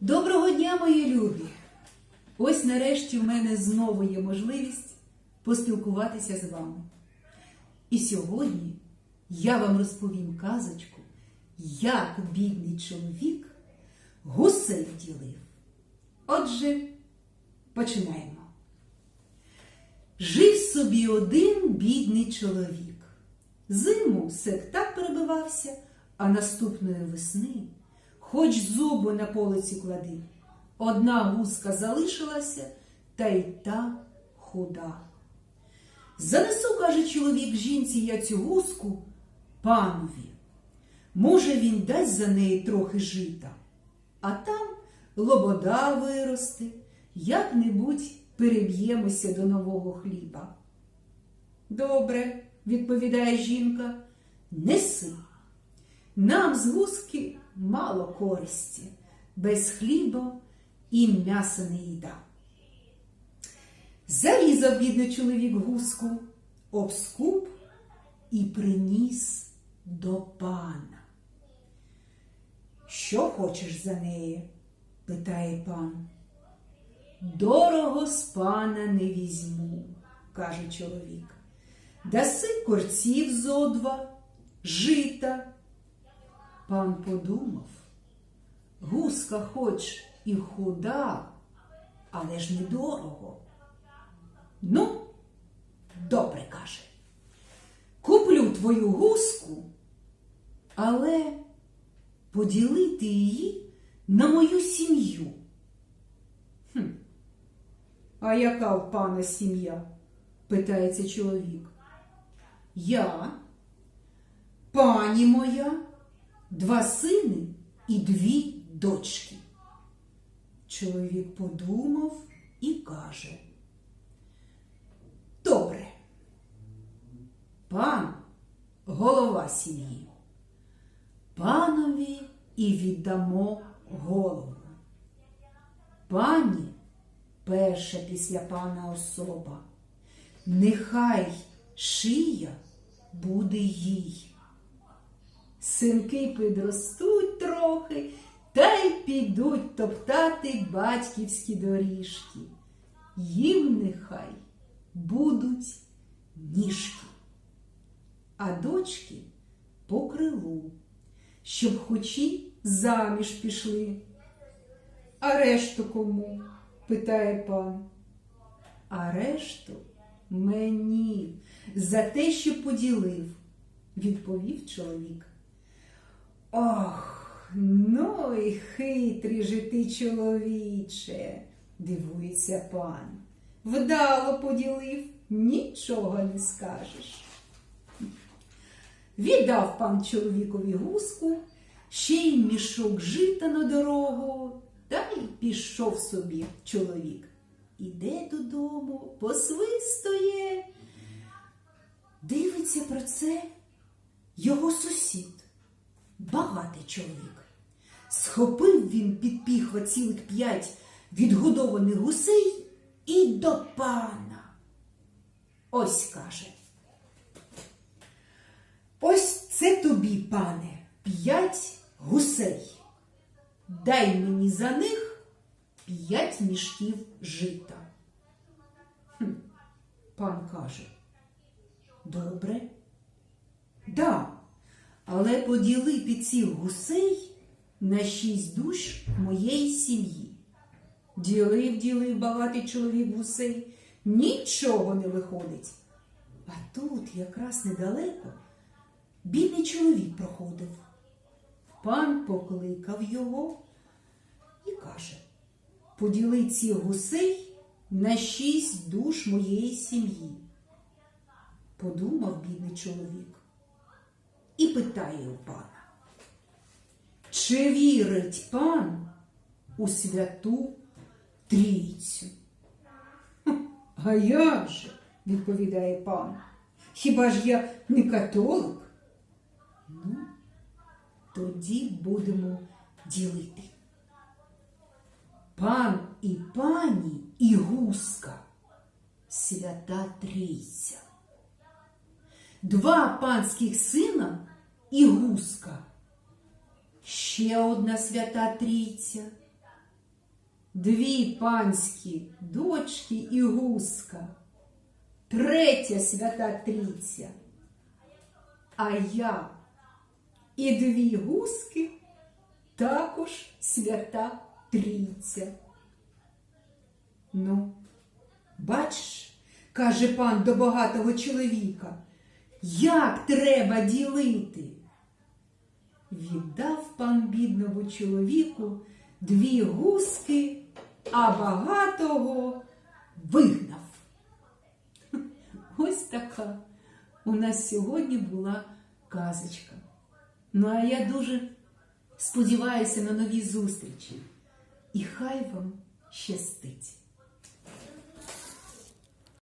Доброго дня, мої любі! Ось нарешті в мене знову є можливість поспілкуватися з вами. І сьогодні я вам розповім казочку, як бідний чоловік гусей ділив. Отже, починаємо. Жив собі один бідний чоловік. Зиму сек так перебивався, а наступної весни, хоч зубу на полиці клади, одна гуска залишилася, та й та худа. Занесу, каже чоловік жінці, я цю гуску панові. Може, він дасть за неї трохи жита, а там лобода виросте, як-небудь переб'ємося до нового хліба. Добре, відповідає жінка, неси. Нам з гуски мало користі, без хліба і м'яса не їда. Зарізав бідний чоловік гуску, обскуп і приніс до пана. Що хочеш за неї? питає пан. Дорого з пана не візьму, каже чоловік. Даси корців зо два, жита. Пан подумав, гуска хоч і худа, але ж недорого. Ну, добре каже. Куплю твою гуску, але поділити її на мою сім'ю. Хм. А яка в пана сім'я? питається чоловік. Я, пані моя, два сини і дві дочки. Чоловік подумав і каже. Добре. Пан голова сім'ї. Панові і віддамо голову. Пані перша після пана особа. Нехай шия буде їй. Синки підростуть трохи та й підуть топтати батьківські доріжки. Їм нехай будуть ніжки, а дочки по крилу, щоб хочі заміж пішли. А решту кому? питає пан. А решту мені за те, що поділив, відповів чоловік. Ох, ну і хитрий же ти, чоловіче, дивується пан. Вдало поділив, нічого не скажеш. Віддав пан чоловікові гуску, ще й мішок жита на дорогу, та й пішов собі чоловік. Іде додому, посвистує. Дивиться про це його сусід, багатий чоловік. Схопив він під піхва цілих п'ять відгодованих гусей і до пана. Ось каже. Ось це тобі, пане, п'ять гусей. Дай мені за них п'ять мішків жита. Хм, пан каже. Добре. Да, але поділити цих гусей на шість душ моєї сім'ї. Ділив, ділив багатий чоловік гусей, нічого не виходить. А тут якраз недалеко бідний чоловік проходив. Пан покликав його і каже: поділи ці гусей на шість душ моєї сім'ї. Подумав бідний чоловік і питає у пана, чи вірить пан у святу трійцю? А як же, відповідає пан, хіба ж я не католик? Ну, тоді будемо ділити. Пан і пані і гуска свята трійця. Два панських сина і гуска. Ще одна свята трійця. дві панські дочки і гуска, третя свята трійця, а я і дві гуски також свята трійця. Ну, бачиш, каже пан до багатого чоловіка, як треба ділити. Віддав пан бідному чоловіку дві гуски, а багатого вигнав. Ось така у нас сьогодні була казочка. Ну, а я дуже сподіваюся на нові зустрічі. І хай вам щастить!